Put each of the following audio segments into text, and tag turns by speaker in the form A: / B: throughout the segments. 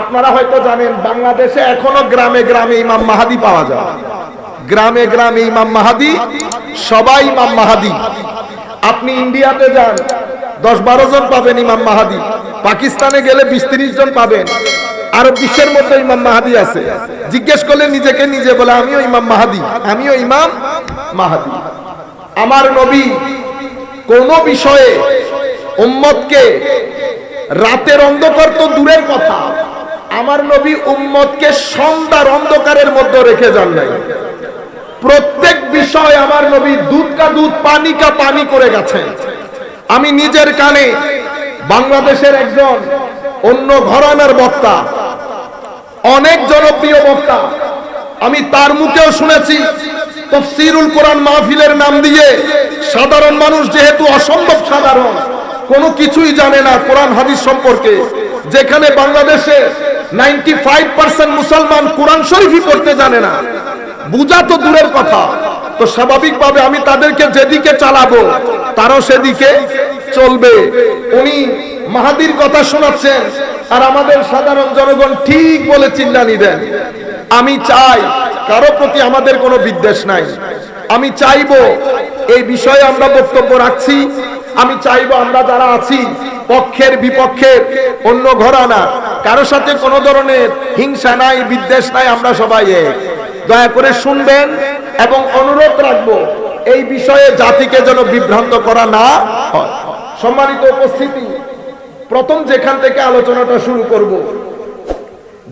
A: আপনারা হয়তো জানেন, বাংলাদেশে এখনও গ্রামে গ্রামে ইমাম মাহাদি পাওয়া যায়। গ্রামে গ্রামে ইমাম মাহাদি, সবাই ইমাম মাহাদি। আপনি ইন্ডিয়াতে যান দশ বারো জন পাবেন ইমাম মাহাদি। পাকিস্তানে গেলে বিশ তিরিশ জন পাবেন। আরও বিশ্বের মধ্যে ইমাম মাহাদি আছে। জিজ্ঞেস করলে নিজেকে নিজে বলে, আমিও ইমাম মাহাদি, আমিও ইমাম মাহাদি। আমার নবী কোন বিষয়ে উম্মতকে রাতের অন্ধকার তো দূরের কথা। আমার নবী উম্মতকে সন্ধ্যার অন্ধকারের মধ্যে রেখে যান নাই। প্রত্যেক বিষয় আমার নবী দুধ কা দুধ পানি কা পানি করে গেছে আমি নিজের কানে বাংলাদেশের একজন অন্য ঘরানার বক্তা, অনেক জনপ্রিয় বক্তা, আমি তার মুখেও শুনেছি, তফসিরুল কোরআন মাহফিলের নাম দিয়ে সাধারণ মানুষ যেহেতু অসম্ভব সাধারণ কোনো কিছুই জানে না কোরআন, হাদিস সম্পর্কে। যেখানে বাংলাদেশে নাইনটি ফাইভ পার্সেন্ট মুসলমান কোরআন শরীফই পড়তে জানে না। বুঝা তো দূরের কথা। তো স্বাভাবিকভাবে আমি তাদেরকে যেদিকে চালাবো, তারাও সেদিকে চলবে। উনি মাহাদির কথা শোনাচ্ছেন, আর আমাদের সাধারণ জনগণ ঠিক বলে চিল্লানি দেন। আমি চাই কারও প্রতি আমাদের কোনো বিদ্বেষ নাই। আমি চাইব এই বিষয়ে আমরা বক্তব্য রাখছি। আমি চাইব আমরা যারা আছি, পক্ষের বিপক্ষের, অন্য ঘরানা কারও সাথে কোনো ধরনের হিংসা নাই, বিদ্বেষ নাই, আমরা সবাই দয়া করে শুনবেন এবং অনুরোধ রাখব, এই বিষয়ে জাতিকে যেন বিভ্রান্ত করা না সম্মানিত উপস্থিতি, প্রথম যেখান থেকে আলোচনাটা শুরু করব,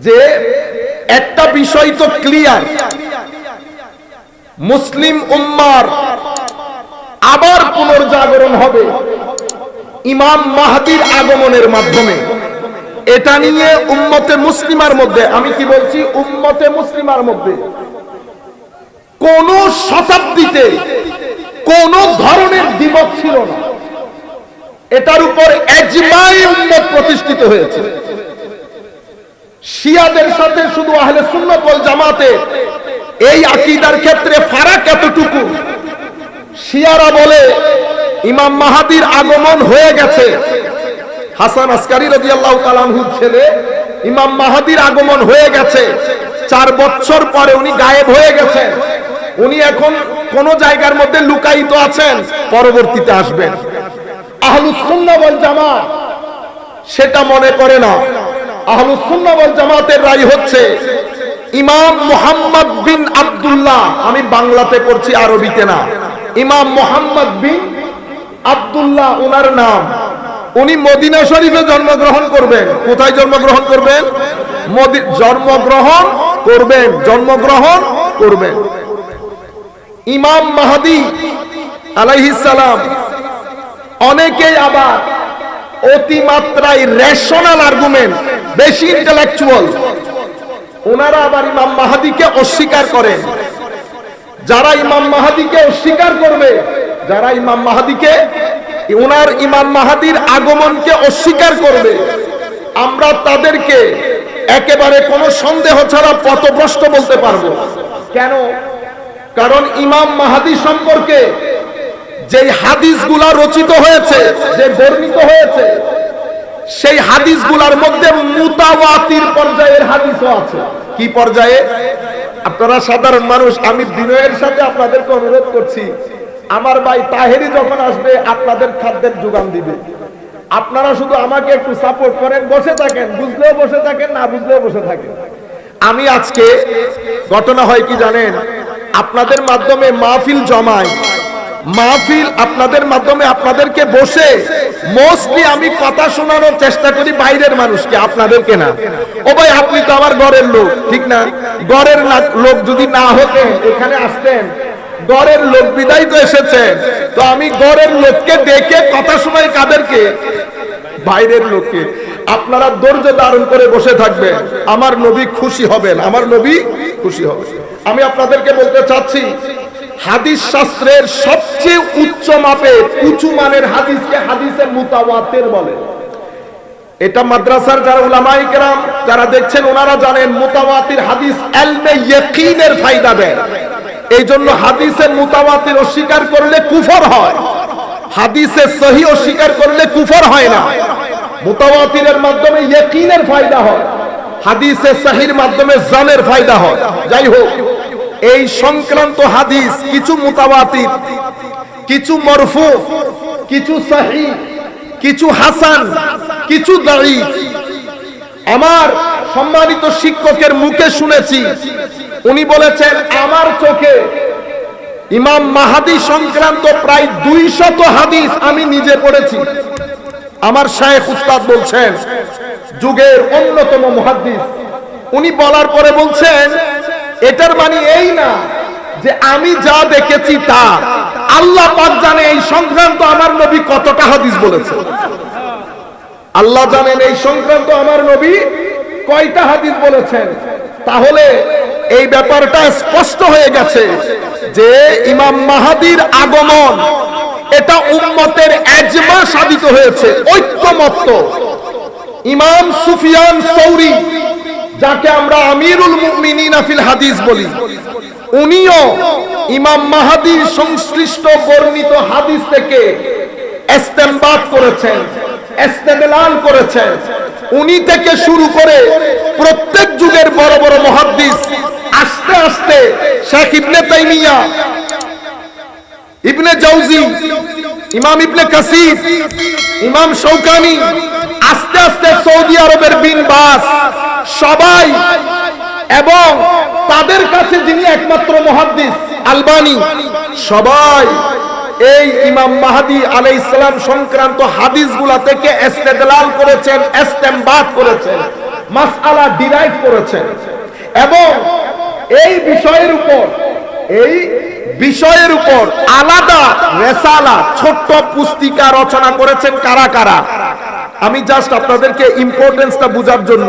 A: যে একটা বিষয় তো ক্লিয়ার মুসলিম উম্মার আবার পুনর্জাগরণ হবে। ইমাম মাহাদির আগমনের মাধ্যমে। এটা নিয়ে উম্মতে মুসলিমার মধ্যে, আমি কি বলছি? উম্মতে মুসলিমার মধ্যে। কোন শতাব্দীতে কোন ধরনের দ্বিমত ছিল না। এটার উপর এজমাই উম্মত প্রতিষ্ঠিত হয়েছে। শিয়াদের সাথে শুধু আহলে সুন্নাত জামাতের এই আকীদার ক্ষেত্রে ফারাক এতটুকু শিয়ারা বলে, ইমাম মাহাদির আগমন হয়ে গেছে। হাসান আসকারি রাদিয়াল্লাহু তাআলা আনহুর ছেলে, ইমাম মাহাদির আগমন হয়ে গেছে। চার বছর পরে উনি গায়েব হয়ে গেছেন। উনি এখন কোন জায়গার মধ্যে লুকায়িত আছেন, পরবর্তীতে আসবেন। আহলুস সুন্নাহ ওয়াল জামাত, সেটা মনে করে না। আহলুস সুন্নাহ জামাতের রায় হচ্ছে, ইমাম মুহাম্মদ বিন আব্দুল্লাহ, আমি বাংলাতে পড়ছি আরবিতে না। ইমাম মোহাম্মদ বিন আবদুল্লাহ ওনার নাম। উনি মদিনা শরীফে জন্মগ্রহণ করবেন। কোথায় জন্মগ্রহণ করবেন? জন্মগ্রহণ করবেন। জন্মগ্রহণ করবেন। ইমাম মাহাদি আলাইহিস সালাম অনেকেই আবার অতিমাত্রায় রেশনাল আর্গুমেন্ট বেশি ইন্টেলেকচুয়াল ওনারা আবার ইমাম মাহাদিকে অস্বীকার করেন। যারা ইমাম মাহাদিকে অস্বীকার করবে, যারা ইমাম মাহাদিকে ওনার ইমাম মাহাদির আগমনকে অস্বীকার করবে, আমরা তাদেরকে একেবারে কোনো সন্দেহ ছাড়া পথভ্রষ্ট বলতে পারব। কেন? কারণ ইমাম মাহাদি সম্পর্কে যে হাদিসগুলা রচিত হয়েছে, যে বর্ণিত হয়েছে, সেই হাদিসগুলার মধ্যে মুতাওয়াতির পর্যায়ের হাদিসও আছে। কি পর্যায়ে? আপনারা সাধারণ মানুষ, আমি বিনয়ের সাথে আপনাদেরকে অনুরোধ করছি। আমার ভাই তাহেরি যখন আসবে, আপনাদের খাদ্যের যোগান দিবে। আপনারা শুধু আমাকে একটু সাপোর্ট করেন, বসে থাকেন, বুঝলেও বসে থাকেন, না বুঝলেও বসে থাকেন। আমি আজকে, ঘটনা হয় কি জানেন? আপনাদের মাধ্যমে মাহফিল জমাই মাহফিল আপনাদের মাধ্যমে আপনাদেরকে বসে মোস্টলি আমি কথা শোনানোর চেষ্টা করি বাইরের মানুষকে, আপনাদেরকে না। ও ভাই, আপনি তো আমার ঘরের লোক, ঠিক না? না- লোক যদি না হতেন এখানে আসতেন গড়ের লোক বিদায় তো এসেছেন। তো আমি গড়ের লোককে দেখে কথা শোনাই কাদেরকে? বাইরের লোককে। আপনারা ধৈর্য ধারণ করে বসে থাকবেন। আমার নবী খুশি হবেন, আমার নবী খুশি হবে আমি আপনাদেরকে বলতে চাচ্ছি হাদিস শাস্ত্রের সবচেয়ে উচ্চ মাপের উঁচু মানের হাদিসকে হাদিসের মুতাওয়াতের বলে। এটা মাদ্রাসার যারা উলামাই কেরাম, যারা দেখছেন, ওনারা জানেন মুতাওয়াতির হাদিস এলমে ইয়াকিনের ফায়দা দেয়। এই জন্য হাদিসের মুতাওয়াতির অস্বীকার করলে কুফর হয়। হাদিসে সহি অস্বীকার করলে কুফর হয় না। মুতাওয়াতিরের মাধ্যমে ইয়াকিনের ফায়দা হয়। হাদিসে সহির মাধ্যমে জানের ফায়দা হয়। যাই হোক এই সংক্রান্ত হাদিস কিছু মুতাবাতির কিছু মরফু, কিছু সাহি কিছু হাসান, কিছু দাঁড়ি আমার সম্মানিত শিক্ষকের মুখে শুনেছি, উনি বলেছেন, আমার চোখে ইমাম মাহাদি সংক্রান্ত প্রায় দুই শত হাদিস আমি নিজে পড়েছি। আমার শায়েখ উস্তাদ বলছেন, যুগের অন্যতম মহাদিস উনি বলার পরে বলছেন এটার মানে এই না যে আমি যা দেখেছি তা। আল্লাহ পাক জানে এই সংক্রান্ত আমার নবী কতটা হাদিস বলেছে। আল্লাহ জানেন এই সংক্রান্ত আমার নবী কয়টা হাদিস বলেছেন। তাহলে এই ব্যাপারটা স্পষ্ট হয়ে গেছে যে ইমাম মাহাদির আগমন, এটা উম্মতের এজমা সাধিত হয়েছে, ঐক্যমত্য। ইমাম সুফিয়ান সৌরি যাকে আমরা আমিরুল মুমিনিন ফিল হাদিস বলি। উনিও ইমাম মাহাদির সংশ্লিষ্ট বর্ণিত হাদিস থেকে ইস্তেমবাদ করেছেন, ইস্তেদলাল করেছেন। উনি থেকে শুরু করে প্রত্যেক যুগের বড় বড় মুহাদ্দিস আস্তে আস্তে শেখ ইবনে তাইমিয়া, ইবনে জাউজি, ইমাম ইবনে কাসির, ইমাম শৌকানি আস্তে আস্তে সৌদি আরবের বিন বাস সবাই এবং তাদের কাছে যিনি একমাত্র মহাদ্দিস আলবানি, সবাই এই ইমাম মাহাদি আলাই ইসলাম সংক্রান্ত হাদিসগুলা থেকে ইস্তেদলাল করেছেন, ইস্তেমবাদ করেছেন, মাসআলা ডিরাইভ করেছেন এবং এই বিষয়ের উপর, এই বিষয়ের উপর আলাদা রেসালা, ছোট্ট পুস্তিকা রচনা করেছেন কারা কারা? আমি জাস্ট আপনাদেরকে ইম্পর্টেন্সটা বোঝার জন্য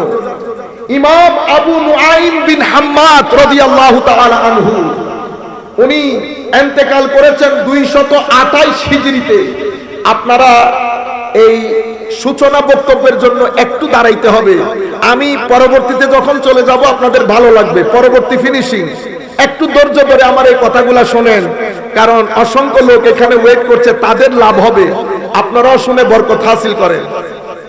A: ইমাম আবু নুআইম বিন হাম্মাদ রাদিয়াল্লাহু তাআলা আনহু। উনি এন্তেকাল করেছেন 228 হিজরিতে আপনারা এই সূচনা বক্তব্যের জন্য একটু দাঁড়াইতে হবে। আমি পরবর্তীতে যখন চলে যাব, আপনাদের ভালো লাগবে। পরবর্তী ফিনিশিং একটু ধৈর্য ধরে আমার এই কথাগুলো শোনেন। কারণ অসংখ্য লোক এখানে ওয়েট করছে, তাদের লাভ হবে। আপনারাও শুনে বরকত হাসিল করেন।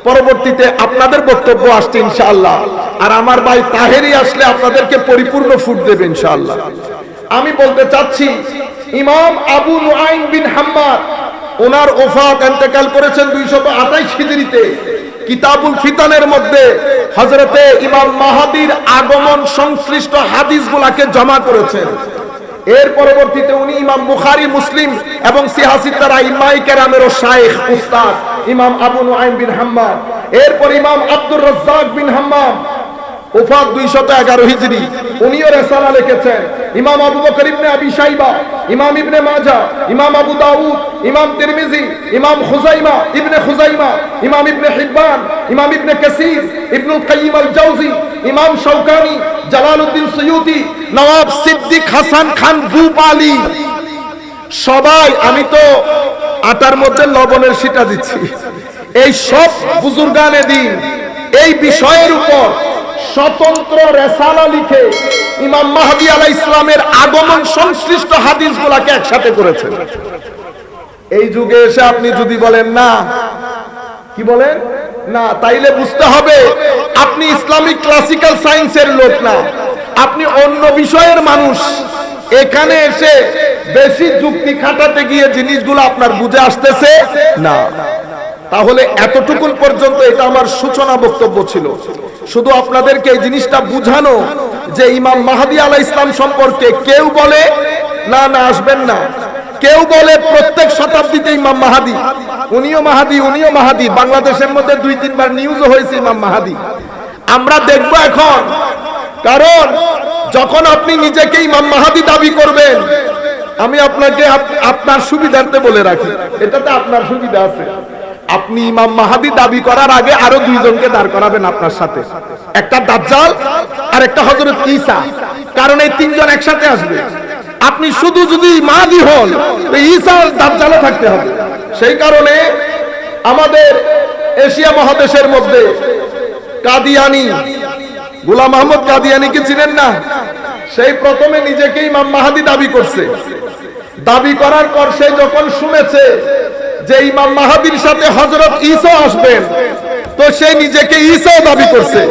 A: পরবর্তীতে আপনাদের বক্তব্য আসছে ইনশাআল্লাহ। আর আমার ভাই তাহেরি আসলে আপনাদেরকে পরিপূর্ণ ফুট দেবে ইনশাআল্লাহ। আমি বলতে চাচ্ছি, ইমাম আবু নুআইম বিন হাম্মাদ, ওনার ওফাত ইন্তেকাল করেছেন 228 হিজরিতে কিতাবুল ফিতানের মধ্যে হযরতে ইমাম মাহাদির আগমন সংশ্লিষ্ট হাদিসগুলোকে জমা করেছেন। এর পরবর্তীতে উনি ইমাম বুখারী, মুসলিম এবং সিহাসিতারা ইমাই কেরামেরও শাইখ উস্তাদ ইমাম আবু নুআইম বিন হাম্মাদ। এরপর ইমাম আব্দুর রাজ্জাক বিন হাম্মাম উফাত 211 হিজরি। উনিও রেসালা লিখেছেন। ইমাম আবু বকর ইবনে আবি শাইবা, ইমাম ইবনে মাজাহ ইমাম আবু দাউদ, ইমাম তিরমিজি, ইমাম খুজাইমা, ইবনে খুজাইমা, ইমাম ইবনে হিব্বান, ইমাম ইবনে কাসির, ইবনুল কাইয়িম আল জাওজি ইমাম Shawkani, Jalaluddin Suyuti, Nawab Siddiq Hasan Khan Bhopali সবাই, আমি তো আটার মধ্যে লবণের সিটা দিচ্ছি। এই সব বুজুর্গানে দিন। এই বিষয়ের উপর স্বতন্ত্র রেসালা লিখে ইমাম মাহাদি আলাহ ইসলামের আগমন সংশ্লিষ্ট হাদিসগুলাকে একসাথে করেছেন। এই যুগে এসে আপনি যদি বলেন, না। কি বলেন না। তাইলে বুঝতে হবে, আপনি ইসলামিক ক্লাসিক্যাল সায়েন্সের লোক না। আপনি অন্য বিষয়ের মানুষ। এখানে এসে বেশি যুক্তি খাটাতে গিয়ে জিনিসগুলো আপনার বুঝে আসতেছে না। তাহলে এতটুকুন পর্যন্ত এটা আমার সূচনা বক্তব্য ছিল। শুধু আপনাদেরকে এই জিনিসটা বুঝানো যে ইমাম মাহাদি আলাহ ইসলাম সম্পর্কে কেউ বলে, না না, আসবেন না। কেউ বলে প্রত্যেক শতাব্দীতে ইমাম মাহাদি। উনিও মাহাদি উনিও মাহাদি। বাংলাদেশের মধ্যে দুই, তিনবার নিউজও হয়েছে ইমাম মাহাদি। আমরা দেখব এখন। কারণ যখন আপনি নিজেকে ইমাম মাহাদি দাবি করবেন, আমি আপনাকে আপ- আপনার সুবিধার্থে বলে রাখি। এটাতে আপনার সুবিধা আছে। আপনি ইমাম মাহাদি দাবি করার আগে আরও দুইজনকে দাঁড় করাবেন আপনার সাথে। একটা দাজ্জাল আর একটা হজরত ঈসা। কারণ এই তিনজন একসাথে আসবে। আপনি শুধু যদি মাহাদি হন ঈসা দাজ্জালও থাকতে হবে। সেই কারণে আমাদের এশিয়া মহাদেশের মধ্যে কাদিয়ানি, গোলাম আহমদ কাদিয়ানিকে চিনেন না? সেই প্রথমে নিজেকে ইমাম মাহাদি দাবি করছে। দাবি করার পর সে যখন শুনেছে যে ইমাম মাহাদির সাথে হজরত ঈসা আসবেন তো সে নিজেকে ইসাও দাবি করছে।